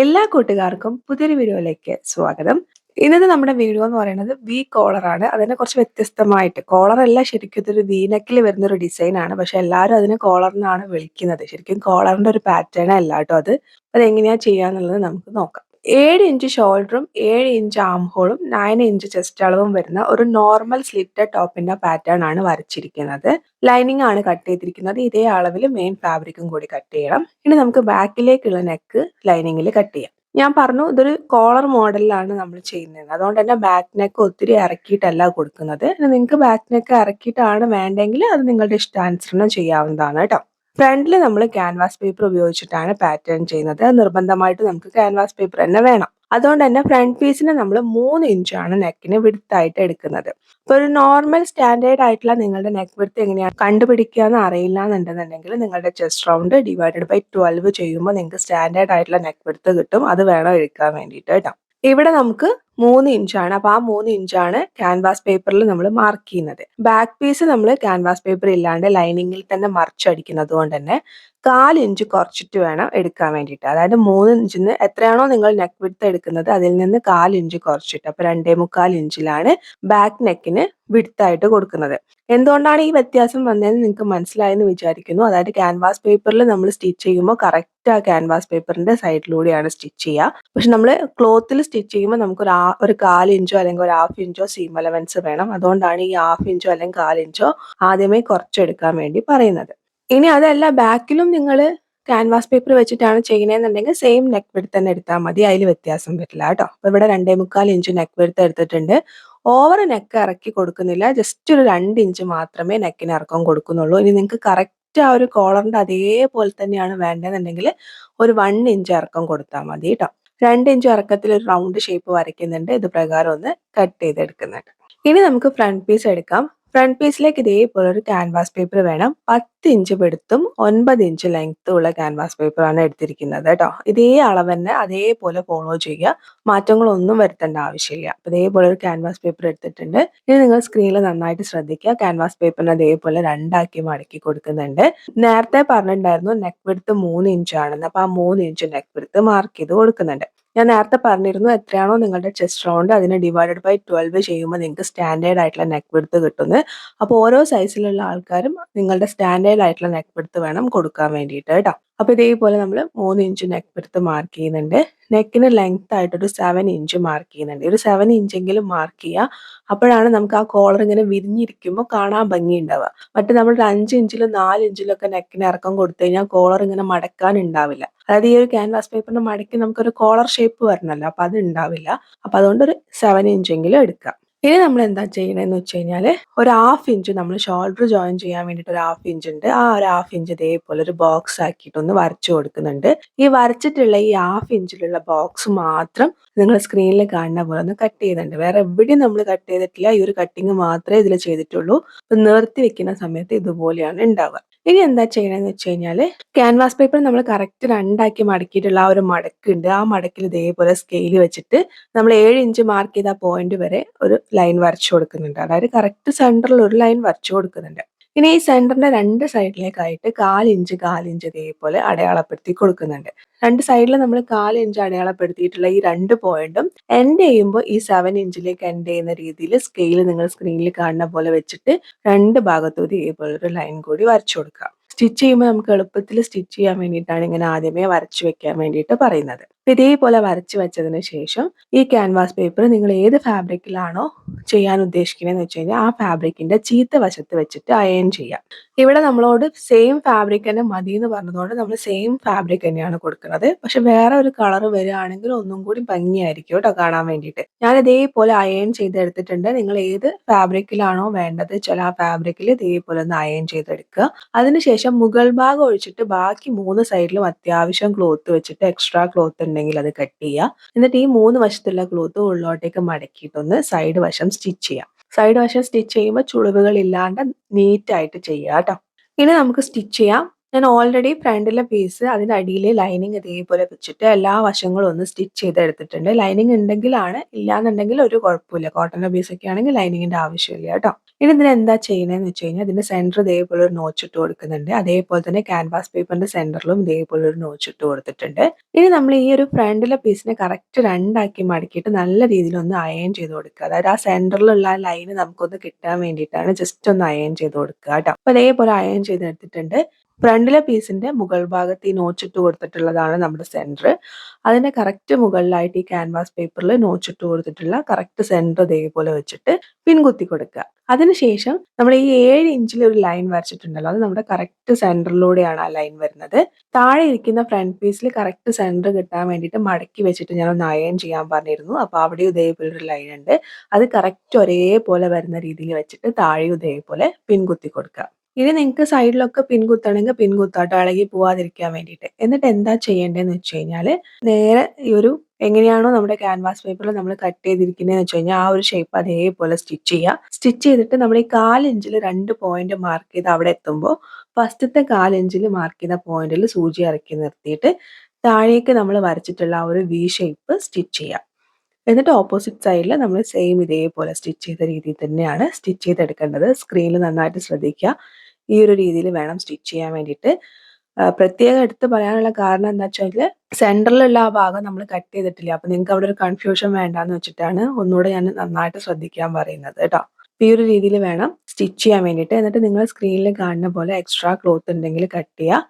എല്ലാ കൂട്ടുകാർക്കും പുതിയൊരു വീഡിയോയിലേക്ക് സ്വാഗതം. ഇന്നത്തെ നമ്മുടെ വീഡിയോ എന്ന് പറയുന്നത് വി കോളർ ആണ്. അതിനെ കുറച്ച് വ്യത്യസ്തമായിട്ട് കോളർ അല്ല ശരിക്കും ഇതൊരു വീനക്കിൽ വരുന്ന ഒരു ഡിസൈൻ ആണ്. പക്ഷെ എല്ലാവരും അതിനെ കോളർ എന്നാണ് വിളിക്കുന്നത്. ശരിക്കും കോളറിന്റെ ഒരു പാറ്റേൺ അല്ല കേട്ടോ അത്. അതെങ്ങനെയാ ചെയ്യാന്നുള്ളത് നമുക്ക് നോക്കാം. ഏഴ് ഇഞ്ച് ഷോൾഡറും ഏഴ് ഇഞ്ച് ആം ഹോളും നയൻ ഇഞ്ച് ചെസ്റ്റ് അളവും വരുന്ന ഒരു നോർമൽ സ്ലിറ്റഡ് ടോപ്പിന്റെ പാറ്റേൺ ആണ് വരച്ചിരിക്കുന്നത്. ലൈനിങ് ആണ് കട്ട് ചെയ്തിരിക്കുന്നത്. ഇതേ അളവിൽ മെയിൻ ഫാബ്രിക്കും കൂടി കട്ട് ചെയ്യണം. ഇനി നമുക്ക് ബാക്കിലേക്കുള്ള നെക്ക് ലൈനിങ്ങിൽ കട്ട് ചെയ്യാം. ഞാൻ പറഞ്ഞു ഇതൊരു കോളർ മോഡലിലാണ് നമ്മൾ ചെയ്യുന്നത്. അതുകൊണ്ട് തന്നെ ബാക്ക് നെക്ക് ഒത്തിരി ഇറക്കിയിട്ടല്ല കൊടുക്കുന്നത്. നിങ്ങൾക്ക് ബാക്ക് നെക്ക് ഇറക്കിയിട്ടാണ് വേണ്ടെങ്കിൽ അത് നിങ്ങളുടെ ഇഷ്ടാനുസരണം ചെയ്യാവുന്നതാണ് കേട്ടോ ഫ്രണ്ടിൽ നമ്മൾ ക്യാൻവാസ് പേപ്പർ ഉപയോഗിച്ചിട്ടാണ് പാറ്റേൺ ചെയ്യുന്നത്. നിർബന്ധമായിട്ട് നമുക്ക് ക്യാൻവാസ് പേപ്പർ തന്നെ വേണം. അതുകൊണ്ട് തന്നെ ഫ്രണ്ട് പീസിന് നമ്മൾ മൂന്ന് ഇഞ്ചാണ് നെക്കിന് വിടുത്തായിട്ട് എടുക്കുന്നത്. അപ്പോൾ ഒരു നോർമൽ സ്റ്റാൻഡേർഡ് ആയിട്ടുള്ള നിങ്ങളുടെ നെക്ക് വിടുത്ത് എങ്ങനെയാണ് കണ്ടുപിടിക്കുക എന്ന് അറിയില്ല എന്നുണ്ടെന്നുണ്ടെങ്കിൽ നിങ്ങളുടെ chest round divided by twelve ചെയ്യുമ്പോൾ നിങ്ങൾക്ക് സ്റ്റാൻഡേർഡ് ആയിട്ടുള്ള നെക്ക് വിടുത്ത് കിട്ടും. അത് വേണം എടുക്കാൻ വേണ്ടിയിട്ട് കേട്ടോ ഇവിടെ നമുക്ക് മൂന്ന് ഇഞ്ചാണ് അപ്പൊ ആ മൂന്ന് ഇഞ്ചാണ് ക്യാൻവാസ് പേപ്പറിൽ നമ്മൾ മാർക്ക് ചെയ്യുന്നത്. ബാക്ക് പീസ് നമ്മൾ ക്യാൻവാസ് പേപ്പർ ഇല്ലാണ്ട് ലൈനിങ്ങിൽ തന്നെ മറിച്ചടിക്കുന്നത് കൊണ്ട് തന്നെ കാൽ ഇഞ്ച് കുറച്ചിട്ട് വേണം എടുക്കാൻ വേണ്ടിയിട്ട്. അതായത് മൂന്ന് ഇഞ്ചിൽ നിന്ന് എത്രയാണോ നിങ്ങൾ നെക്ക് വിടുത്ത് എടുക്കുന്നത് അതിൽ നിന്ന് കാൽ ഇഞ്ച് കുറച്ചിട്ട്. അപ്പൊ രണ്ടേ മുക്കാൽ ഇഞ്ചിലാണ് ബാക്ക് നെക്കിന് വിടുത്തായിട്ട് കൊടുക്കുന്നത്. എന്തുകൊണ്ടാണ് ഈ വ്യത്യാസം വന്നതെന്ന് നിങ്ങൾക്ക് മനസ്സിലായെന്ന് വിചാരിക്കുന്നു. അതായത് ക്യാൻവാസ് പേപ്പറിൽ നമ്മൾ സ്റ്റിച്ച് ചെയ്യുമ്പോൾ കറക്റ്റ് ആ ക്യാൻവാസ് പേപ്പറിന്റെ സൈഡിലൂടെയാണ് സ്റ്റിച്ച് ചെയ്യുക. പക്ഷെ നമ്മൾ ക്ലോത്തിൽ സ്റ്റിച്ച് ചെയ്യുമ്പോൾ നമുക്ക് ഒരു ഒരു കാൽ ഇഞ്ചോ അല്ലെങ്കിൽ ഒരു ഹാഫ് ഇഞ്ചോ സീം അലവൻസ് വേണം. അതുകൊണ്ടാണ് ഈ ഹാഫ് ഇഞ്ചോ അല്ലെങ്കിൽ കാൽ ഇഞ്ചോ ആദ്യമേ കുറച്ചെടുക്കാൻ വേണ്ടി പറയുന്നത്. ഇനി അതല്ല ബാക്കിലും നിങ്ങൾ ക്യാൻവാസ് പേപ്പർ വെച്ചിട്ടാണ് ചെയ്യുന്നതെന്നുണ്ടെങ്കിൽ സെയിം നെക്ക് വെടുത്ത് തന്നെ എടുത്താൽ മതി. അതിൽ വ്യത്യാസം വരില്ല കേട്ടോ. അപ്പൊ ഇവിടെ രണ്ടേ മുക്കാൽ ഇഞ്ച് നെക്ക് വെടുത്ത് എടുത്തിട്ടുണ്ട്. ഓവർ നെക്ക് ഇറക്കി കൊടുക്കുന്നില്ല. ജസ്റ്റ് ഒരു രണ്ട് ഇഞ്ച് മാത്രമേ നെക്കിന് ഇറക്കം കൊടുക്കുന്നുള്ളൂ. ഇനി നിങ്ങൾക്ക് കറക്റ്റ് ആ ഒരു കോളറിന്റെ അതേപോലെ തന്നെയാണ് വേണ്ടതെന്നുണ്ടെങ്കിൽ ഒരു വൺ ഇഞ്ച് ഇറക്കം കൊടുത്താൽ മതി കേട്ടോ രണ്ട് ഇഞ്ച് ഇറക്കത്തിൽ ഒരു റൗണ്ട് ഷേപ്പ് വരയ്ക്കുന്നുണ്ട്. ഇത് പ്രകാരം ഒന്ന് കട്ട് ചെയ്തെടുക്കുന്നുണ്ട്. ഇനി നമുക്ക് ഫ്രണ്ട് പീസ് എടുക്കാം. ഫ്രണ്ട് പീസിലേക്ക് ഇതേപോലെ ഒരു ക്യാൻവാസ് പേപ്പർ വേണം. പത്ത് ഇഞ്ച് വെടുത്തും ഒൻപത് ഇഞ്ച് ലെങ്ത്തും ഉള്ള ക്യാൻവാസ് പേപ്പറാണ് എടുത്തിരിക്കുന്നത് കേട്ടോ. ഇതേ അളവ് തന്നെ അതേപോലെ ഫോളോ ചെയ്യുക. മാറ്റങ്ങളൊന്നും വരുത്തേണ്ട ആവശ്യമില്ല. അപ്പൊ ഇതേപോലെ ഒരു ക്യാൻവാസ് പേപ്പർ എടുത്തിട്ടുണ്ട്. ഇനി നിങ്ങൾ സ്ക്രീനിൽ നന്നായിട്ട് ശ്രദ്ധിക്കുക. ക്യാൻവാസ് പേപ്പറിന് അതേപോലെ രണ്ടാക്കി മടക്കി കൊടുക്കുന്നുണ്ട്. നേരത്തെ പറഞ്ഞിട്ടുണ്ടായിരുന്നു നെക്ക് വെടുത്ത് മൂന്ന് ഇഞ്ചാണെന്ന് അപ്പൊ ആ മൂന്ന് ഇഞ്ച് നെക്ക് വെടുത്ത് മാർക്ക് ചെയ്ത് കൊടുക്കുന്നുണ്ട്. ഞാൻ നേരത്തെ പറഞ്ഞിരുന്നു എത്രയാണോ നിങ്ങളുടെ ചെസ്റ്റ് റൗണ്ട് അതിനെ ഡിവൈഡഡ് ബൈ ട്വൽവ് ചെയ്യുമ്പോൾ നിങ്ങൾക്ക് സ്റ്റാൻഡേർഡ് ആയിട്ടുള്ള നെക്ക് വിടുത്ത് കിട്ടുന്നത് അപ്പോൾ ഓരോ സൈസിലുള്ള ആൾക്കാരും നിങ്ങളുടെ സ്റ്റാൻഡേർഡ് ആയിട്ടുള്ള നെക്ക് വിടുത്ത് വേണം കൊടുക്കാൻ വേണ്ടിയിട്ട് കേട്ടോ അപ്പോൾ ഇതേപോലെ നമ്മൾ മൂന്ന് ഇഞ്ച് നെക്ക് എടുത്ത് മാർക്ക് ചെയ്യുന്നുണ്ട്. നെക്കിന് ലെങ്ത് ആയിട്ട് ഒരു സെവൻ ഇഞ്ച് മാർക്ക് ചെയ്യുന്നുണ്ട്. ഒരു സെവൻ ഇഞ്ചെങ്കിലും മാർക്ക് ചെയ്യുക. അപ്പോഴാണ് നമുക്ക് ആ കോളർ ഇങ്ങനെ വിരിഞ്ഞിരിക്കുമ്പോൾ കാണാൻ ഭംഗി ഉണ്ടാവുക മറ്റേ നമ്മൾ ഒരു അഞ്ച് ഇഞ്ചിലും നാല് ഇഞ്ചിലും ഒക്കെ നെക്കിന് ഇറക്കം കൊടുത്തു കഴിഞ്ഞാൽ കോളർ ഇങ്ങനെ മടക്കാൻ ഉണ്ടാവില്ല. അതായത് ഈ ഒരു ക്യാൻവാസ് പേപ്പറിന് മടക്കി നമുക്കൊരു കോളർ ഷേപ്പ് വരണമല്ലോ അപ്പൊ അത് ഉണ്ടാവില്ല. അപ്പൊ അതുകൊണ്ട് ഒരു സെവൻ ഇഞ്ചെങ്കിലും എടുക്കാം ഇനി നമ്മൾ എന്താ ചെയ്യണമെന്ന് വെച്ച് കഴിഞ്ഞാൽ ഒരു ഹാഫ് ഇഞ്ച് നമ്മൾ ഷോൾഡർ ജോയിൻ ചെയ്യാൻ വേണ്ടിയിട്ട് ഒരു ഹാഫ് ഇഞ്ച് ഉണ്ട്. ആ ഒരു ഹാഫ് ഇഞ്ച് ഇതേപോലെ ഒരു ബോക്സ് ആക്കിയിട്ടൊന്ന് വരച്ചു കൊടുക്കുന്നുണ്ട്. ഈ വരച്ചിട്ടുള്ള ഈ ഹാഫ് ഇഞ്ചിലുള്ള ബോക്സ് മാത്രം നിങ്ങൾ സ്ക്രീനിൽ കാണുന്ന പോലെ ഒന്ന് കട്ട് ചെയ്യുന്നുണ്ട് വേറെ എവിടെയും നമ്മൾ കട്ട് ചെയ്തിട്ടില്ല. ഈ ഒരു കട്ടിങ് മാത്രമേ ഇതിൽ ചെയ്തിട്ടുള്ളൂ. ഇപ്പൊ നിർത്തി വെക്കുന്ന സമയത്ത് ഇതുപോലെയാണ് ഉണ്ടാവുക ഇനി എന്താ ചെയ്യണമെന്ന് വെച്ച് കഴിഞ്ഞാൽ ക്യാൻവാസ് പേപ്പർ നമ്മൾ കറക്റ്റ് രണ്ടാക്കി മടക്കിയിട്ടുള്ള ആ ഒരു മടക്കുണ്ട് ആ മടക്കിൽ ഇതേപോലെ സ്കെയിൽ വെച്ചിട്ട് നമ്മൾ ഏഴ് ഇഞ്ച് മാർക്ക് ചെയ്ത പോയിന്റ് വരെ ഒരു ലൈൻ വരച്ചു കൊടുക്കുന്നുണ്ട്. അതായത് കറക്റ്റ് സെന്ററിൽ ഒരു ലൈൻ വരച്ചു കൊടുക്കുന്നുണ്ട്. ഇനി ഈ സെന്ററിന്റെ രണ്ട് സൈഡിലേക്കായിട്ട് കാലിഞ്ച് കാലിഞ്ച് ഇതേപോലെ അടയാളപ്പെടുത്തി കൊടുക്കുന്നുണ്ട്. രണ്ട് സൈഡിൽ നമ്മൾ കാലിഞ്ച് അടയാളപ്പെടുത്തിയിട്ടുള്ള ഈ രണ്ട് പോയിന്റും എൻഡ് ചെയ്യുമ്പോൾ ഈ സെവൻ ഇഞ്ചിലേക്ക് എൻഡ് ചെയ്യുന്ന രീതിയിൽ സ്കെയിൽ നിങ്ങൾ സ്ക്രീനിൽ കാണുന്ന പോലെ വെച്ചിട്ട് രണ്ട് ഭാഗത്തും ഇതേപോലെ ഒരു ലൈൻ കൂടി വരച്ചു കൊടുക്കുക. സ്റ്റിച്ച് ചെയ്യുമ്പോൾ നമുക്ക് എളുപ്പത്തിൽ സ്റ്റിച്ച് ചെയ്യാൻ വേണ്ടിയിട്ടാണ് ഇങ്ങനെ ആദ്യമേ വരച്ചു വെക്കാൻ വേണ്ടിയിട്ട് പറയുന്നത്. ഇതേപോലെ വരച്ചു വെച്ചതിന് ശേഷം ഈ ക്യാൻവാസ് പേപ്പർ നിങ്ങൾ ഏത് ഫാബ്രിക്കിലാണോ ചെയ്യാൻ ഉദ്ദേശിക്കുന്നതെന്ന് വെച്ച് കഴിഞ്ഞാൽ ആ ഫാബ്രിക്കിന്റെ ചീത്ത വശത്ത് വെച്ചിട്ട് അയൺ ചെയ്യാം. ഇവിടെ നമ്മളോട് സെയിം ഫാബ്രിക് തന്നെ മതി എന്ന് പറഞ്ഞതുകൊണ്ട് നമ്മൾ സെയിം ഫാബ്രിക് തന്നെയാണ് കൊടുക്കുന്നത്. പക്ഷെ വേറെ ഒരു കളർ വരികയാണെങ്കിൽ ഒന്നും കൂടി ഭംഗിയായിരിക്കും കേട്ടോ കാണാൻ വേണ്ടിയിട്ട്. ഞാൻ ഇതേപോലെ അയൺ ചെയ്തെടുത്തിട്ടുണ്ട്. നിങ്ങൾ ഏത് ഫാബ്രിക്കിലാണോ വേണ്ടത് ചില ആ ഫാബ്രിക്കിൽ ഇതേപോലെ ഒന്ന് അയൺ ചെയ്തെടുക്കുക. അതിനുശേഷം മുകൾ ഭാഗം ഒഴിച്ചിട്ട് ബാക്കി മൂന്ന് സൈഡിലും അത്യാവശ്യം ക്ലോത്ത് വെച്ചിട്ട് എക്സ്ട്രാ ക്ലോത്ത് ഉണ്ടെങ്കിൽ അത് കട്ട് ചെയ്യുക. എന്നിട്ട് ഈ മൂന്ന് വശത്തുള്ള ക്ലോത്ത് ഉള്ളോട്ടേക്ക് മടക്കിയിട്ടൊന്ന് സൈഡ് വശം സ്റ്റിച്ച് ചെയ്യാം. സൈഡ് വശം സ്റ്റിച്ച് ചെയ്യുമ്പോൾ ചുളിവുകൾ ഇല്ലാണ്ട് നീറ്റായിട്ട് ചെയ്യുക കേട്ടോ ഇനി നമുക്ക് സ്റ്റിച്ച് ചെയ്യാം. ഞാൻ ഓൾറെഡി ഫ്രണ്ടിലെ പീസ് അതിന്റെ അടിയിൽ ലൈനിങ് ഇതേപോലെ വെച്ചിട്ട് എല്ലാ വശങ്ങളും ഒന്ന് സ്റ്റിച്ച് ചെയ്തെടുത്തിട്ടുണ്ട്. ലൈനിങ് ഉണ്ടെങ്കിലാണ് ഇല്ലാന്നുണ്ടെങ്കിൽ ഒരു കുഴപ്പമില്ല. കോട്ടന്റെ പീസൊക്കെ ആണെങ്കിൽ ലൈനിങ്ങിന്റെ ആവശ്യമില്ല കേട്ടോ ഇനി ഇതിന് എന്താ ചെയ്യണേന്ന് വെച്ച് കഴിഞ്ഞാൽ ഇതിന്റെ സെന്റർ ഇതേപോലെ ഒരു നോച്ച് ഇട്ട് കൊടുക്കുന്നുണ്ട്. അതേപോലെ തന്നെ ക്യാൻവാസ് പേപ്പറിന്റെ സെന്ററിലും ഇതേപോലെ ഒരു നോച്ച് ഇട്ട് കൊടുത്തിട്ടുണ്ട്. ഇനി നമ്മൾ ഈ ഒരു ഫ്രണ്ടിലെ പീസിനെ കറക്റ്റ് രണ്ടാക്കി മടക്കിയിട്ട് നല്ല രീതിയിൽ ഒന്ന് അയൺ ചെയ്ത് കൊടുക്കുക. അതായത് ആ സെന്ററിലുള്ള ആ ലൈന് നമുക്കൊന്ന് കിട്ടാൻ വേണ്ടിയിട്ടാണ് ജസ്റ്റ് ഒന്ന് അയൺ ചെയ്ത് കൊടുക്കുക കേട്ടോ. അപ്പൊ അതേപോലെ അയൺ ചെയ്തെടുത്തിട്ടുണ്ട്. ഫ്രണ്ടിലെ പീസിന്റെ മുകൾ ഭാഗത്ത് ഈ നോച്ചിട്ട് കൊടുത്തിട്ടുള്ളതാണ് നമ്മുടെ സെന്റർ. അതിന്റെ കറക്റ്റ് മുകളിലായിട്ട് ഈ ക്യാൻവാസ് പേപ്പറിൽ നോച്ചിട്ട് കൊടുത്തിട്ടുള്ള കറക്റ്റ് സെന്റർ ഇതേപോലെ വെച്ചിട്ട് പിൻകുത്തി കൊടുക്കുക. അതിനുശേഷം നമ്മൾ ഈ ഏഴ് ഇഞ്ചിൽ ഒരു ലൈൻ വരച്ചിട്ടുണ്ടല്ലോ അത് നമ്മുടെ കറക്റ്റ് സെന്ററിലൂടെയാണ് ആ ലൈൻ വരുന്നത്. താഴെ ഇരിക്കുന്ന ഫ്രണ്ട് പീസിൽ കറക്റ്റ് സെന്റർ കിട്ടാൻ വേണ്ടിയിട്ട് മടക്കി വെച്ചിട്ട് ഞാൻ ഒന്ന് അയൺ ചെയ്യാൻ പറഞ്ഞിരുന്നു. അപ്പൊ അവിടെ ഇതേപോലെ ഒരു ലൈൻ ഉണ്ട്. അത് കറക്റ്റ് ഒരേപോലെ വരുന്ന രീതിയിൽ വെച്ചിട്ട് താഴെ ഇതേപോലെ പിൻകുത്തി കൊടുക്കുക. ഇനി നിങ്ങൾക്ക് സൈഡിലൊക്കെ പിൻകുത്തണമെങ്കിൽ പിൻകുത്താട്ടോ ഇളകി പോവാതിരിക്കാൻ വേണ്ടിയിട്ട്. എന്നിട്ട് എന്താ ചെയ്യേണ്ടതെന്ന് വെച്ച് കഴിഞ്ഞാൽ നേരെ ഈ ഒരു എങ്ങനെയാണോ നമ്മുടെ ക്യാൻവാസ് പേപ്പറിൽ നമ്മൾ കട്ട് ചെയ്തിരിക്കുന്നതെന്ന് വെച്ച് കഴിഞ്ഞാൽ ആ ഒരു ഷേപ്പ് അതേപോലെ സ്റ്റിച്ച് ചെയ്യുക. സ്റ്റിച്ച് ചെയ്തിട്ട് നമ്മൾ ഈ കാലിഞ്ചിൽ രണ്ട് പോയിന്റ് മാർക്ക് ചെയ്ത് അവിടെ എത്തുമ്പോൾ ഫസ്റ്റത്തെ കാലിഞ്ചിൽ മാർക്ക് ചെയ്ത പോയിന്റിൽ സൂചി ഇറക്കി നിർത്തിയിട്ട് താഴേക്ക് നമ്മൾ വരച്ചിട്ടുള്ള ആ ഒരു വി ഷേപ്പ് സ്റ്റിച്ച് ചെയ്യുക. എന്നിട്ട് ഓപ്പോസിറ്റ് സൈഡിൽ നമ്മൾ സെയിം ഇതേപോലെ സ്റ്റിച്ച് ചെയ്ത രീതിയിൽ തന്നെയാണ് സ്റ്റിച്ച് ചെയ്തെടുക്കേണ്ടത്. സ്ക്രീനിൽ നന്നായിട്ട് ശ്രദ്ധിക്കുക. ഈ ഒരു രീതിയിൽ വേണം സ്റ്റിച്ച് ചെയ്യാൻ വേണ്ടിയിട്ട്. പ്രത്യേകം എടുത്ത് പറയാനുള്ള കാരണം എന്താ വെച്ചാൽ സെന്ററിലുള്ള ആ ഭാഗം നമ്മൾ കട്ട് ചെയ്തിട്ടില്ല. അപ്പൊ നിങ്ങൾക്ക് അവിടെ ഒരു കൺഫ്യൂഷൻ വേണ്ടാന്ന് വെച്ചിട്ടാണ് ഒന്നുകൂടെ ഞാൻ നന്നായിട്ട് ശ്രദ്ധിക്കാൻ പറയുന്നത് കേട്ടോ. ഈ ഒരു രീതിയിൽ വേണം സ്റ്റിച്ച് ചെയ്യാൻ വേണ്ടിയിട്ട്. എന്നിട്ട് നിങ്ങൾ സ്ക്രീനിൽ കാണുന്ന പോലെ എക്സ്ട്രാ ക്ലോത്ത് ഉണ്ടെങ്കിൽ കട്ട് ചെയ്യുക.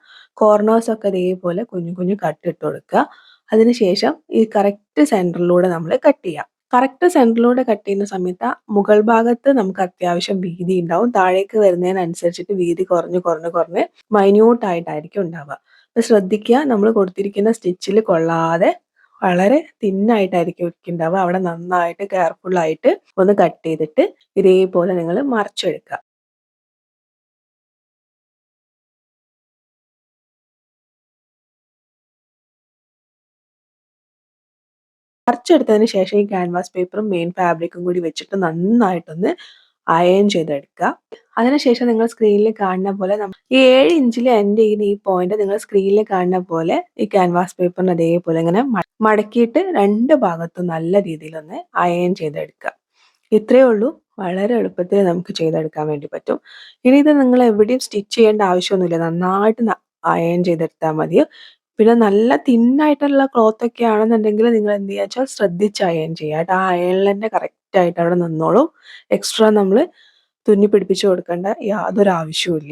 കോർണേഴ്സ് ഒക്കെ ഇതേപോലെ കുഞ്ഞു കുഞ്ഞു കട്ട് ഇട്ട് കൊടുക്കുക. അതിനുശേഷം ഈ കറക്റ്റ് സെന്ററിലൂടെ നമ്മൾ കട്ട് ചെയ്യാം. കറക്റ്റ് സെന്ററിലൂടെ കട്ട് ചെയ്യുന്ന സമയത്ത് മുകൾ ഭാഗത്ത് നമുക്ക് അത്യാവശ്യം വീതി ഉണ്ടാവും. താഴേക്ക് വരുന്നതിനനുസരിച്ചിട്ട് വീതി കുറഞ്ഞ് കുറഞ്ഞ് കുറഞ്ഞ് മൈന്യൂട്ടായിട്ടായിരിക്കും ഉണ്ടാവുക. അപ്പൊ ശ്രദ്ധിക്കുക നമ്മൾ കൊടുത്തിരിക്കുന്ന സ്റ്റിച്ചിൽ കൊള്ളാതെ വളരെ തിന്നായിട്ടായിരിക്കും ഉണ്ടാവുക. അവിടെ നന്നായിട്ട് കെയർഫുൾ ആയിട്ട് ഒന്ന് കട്ട് ചെയ്തിട്ട് ഇതേപോലെ നിങ്ങൾ മറിച്ചെടുക്കുക. മറിച്ചെടുത്തതിന് ശേഷം ഈ ക്യാൻവാസ് പേപ്പറും മെയിൻ ഫാബ്രിക്കും കൂടി വെച്ചിട്ട് നന്നായിട്ടൊന്ന് അയൺ ചെയ്തെടുക്കുക. അതിനുശേഷം നിങ്ങൾ സ്ക്രീനിൽ കാണുന്ന പോലെ ഈ ഏഴ് ഇഞ്ചിൽ എൻഡ് ചെയ്യുന്ന ഈ പോയിന്റ് നിങ്ങൾ സ്ക്രീനിൽ കാണുന്ന പോലെ ഈ ക്യാൻവാസ് പേപ്പറിന് അതേപോലെ ഇങ്ങനെ മടക്കിയിട്ട് രണ്ട് ഭാഗത്തും നല്ല രീതിയിലൊന്ന് അയൺ ചെയ്തെടുക്കുക. ഇത്രയേ ഉള്ളൂ. വളരെ എളുപ്പത്തിൽ നമുക്ക് ചെയ്തെടുക്കാൻ വേണ്ടി പറ്റും. ഇനി ഇത് നിങ്ങൾ എവിടെയും സ്റ്റിച്ച് ചെയ്യേണ്ട ആവശ്യമൊന്നുമില്ല. നന്നായിട്ട് അയൺ ചെയ്തെടുത്താൽ മതി പിന്നെ നല്ല തിന്നായിട്ടുള്ള ക്ലോത്ത് ഒക്കെ ആണെന്നുണ്ടെങ്കിൽ നിങ്ങൾ എന്ത് ചെയ്യുക വെച്ചാൽ ശ്രദ്ധിച്ച് അയൺ ചെയ്യുക. ആ അയണിൽ കറക്റ്റ് ആയിട്ട് അവിടെ നിന്നോളും. എക്സ്ട്രാ നമ്മൾ തുന്നി പിടിപ്പിച്ച് കൊടുക്കേണ്ട യാതൊരു ആവശ്യവും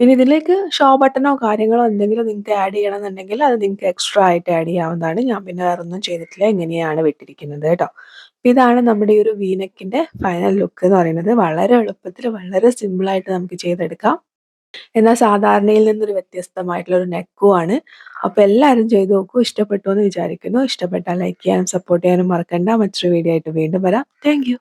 ഇനി ഇതിലേക്ക് ഷോ ബട്ടണോ കാര്യങ്ങളോ എന്തെങ്കിലും നിങ്ങൾക്ക് ആഡ് ചെയ്യണമെന്നുണ്ടെങ്കിൽ അത് നിങ്ങൾക്ക് എക്സ്ട്രാ ആയിട്ട് ആഡ് ചെയ്യാവുന്നതാണ്. ഞാൻ പിന്നെ വേറെ ഒന്നും ചെയ്തിട്ടില്ല. ഇങ്ങനെയാണ് വിട്ടിരിക്കുന്നത് കേട്ടോ. ഇതാണ് നമ്മുടെ ഈ ഒരു വീനക്കിന്റെ ഫൈനൽ ലുക്ക് എന്ന് പറയുന്നത്. വളരെ എളുപ്പത്തിൽ വളരെ സിമ്പിൾ ആയിട്ട് നമുക്ക് ചെയ്തെടുക്കാം. എന്നാൽ സാധാരണയിൽ നിന്നൊരു വ്യത്യസ്തമായിട്ടുള്ള ഒരു നെക്കുമാണ് അപ്പൊ എല്ലാവരും ചെയ്ത് നോക്കൂ ഇഷ്ടപ്പെട്ടു എന്ന് വിചാരിക്കുന്നു. ഇഷ്ടപ്പെട്ടാൽ ലൈക്ക് ചെയ്യാനും സപ്പോർട്ട് ചെയ്യാനും മറക്കണ്ട. മറ്റൊരു വീഡിയോ ആയിട്ട് വീണ്ടും വരാം. താങ്ക്